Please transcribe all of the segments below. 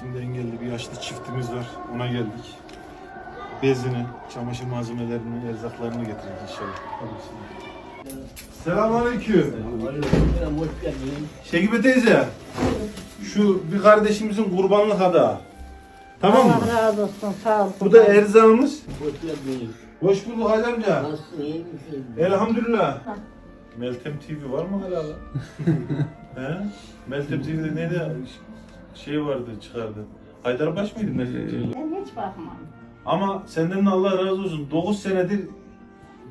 Şimdi engelli bir yaşlı çiftimiz var. Ona geldik. Bezini, çamaşır malzemelerini, erzaklarını getirdik inşallah. Selamünaleyküm. Hoş geldin. Şekibe teyze. Şu bir kardeşimizin kurbanlık adağı. Tamam mı? Allah razı olsun sağ ol. Bu da erzağımız. Hoş geldin. Hoş bulduk Hacı amca. Nasılsın iyi misin? Elhamdülillah. Meltem TV var mı hala? He? Meltem TV'de neydi? Şey vardı çıkardı. Haydarbaş mıydı Meltem TV? Ben hiç bakmam. Ama senden de Allah razı olsun. 9 senedir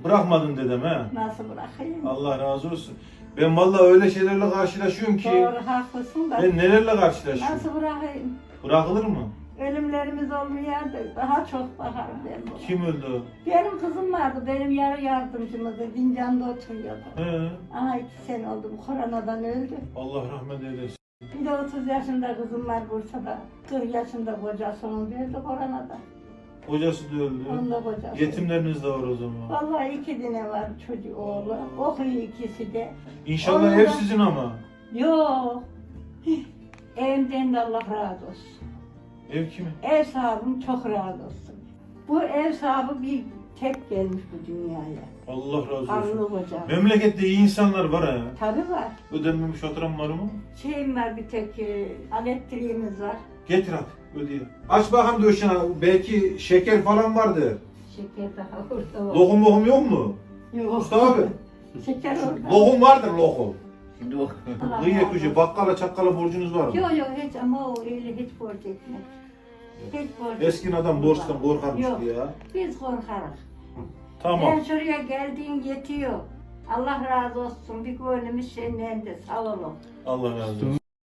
bırakmadın dedem he. Nasıl bırakayım? Allah razı olsun. Ben vallahi öyle şeylerle karşılaşıyorum ki. Doğru haklısın da. Ben nelerle karşılaşıyorum. Nasıl bırakayım? Bırakılır mı? Ölümlerimiz olmuyor da daha çok bakarım ben buna. Kim öldü? o? Benim kızım vardı, benim yarı yardımcımızdı. Dincan'da oturuyordu. He. Aha iki sene oldu, bu koronadan öldü. Allah rahmet eylesin. De 30 yaşında kızım var Bursa'da. 40 yaşında kocası onun öldü koronada. Kocası da öldü. Onun da kocası. Yetimleriniz de var o zaman. Vallahi iki tane var çocuğu oğlu. Okuyor ikisi de. İnşallah Onun ev da- sizin ama. Yok. Evimden de Allah razı olsun. Ev kimin? Ev sahibim çok razı olsun. Bu ev sahibi bir tek gelmiş bu dünyaya. Allah razı olsun. Karnı koca. Memlekette iyi insanlar var ha. Tabii var. Ödenmemiş faturam var mı? Şeyim var bir tek e, elektriğimiz var. Getir hadi ödeyelim. Aç bakalım döşene. Belki şeker falan vardır. Şeker daha orada var. Lokum lokum yok mu? Yok. Mustafa abi. Şeker orada. Lokum vardır lokum. Şimdi razı köşe olsun. bakkala çakkala borcunuz var mı? Yok yok hiç ama o öyle hiç borç etmez. Hiç Eskin adam borçtan korkarmış Yok. ya. Biz korkarız. Tamam. Ben şuraya geldiğin yetiyor. Allah razı olsun. Bir gönlümüz senin elinde. Sağ olun. Allah razı olsun.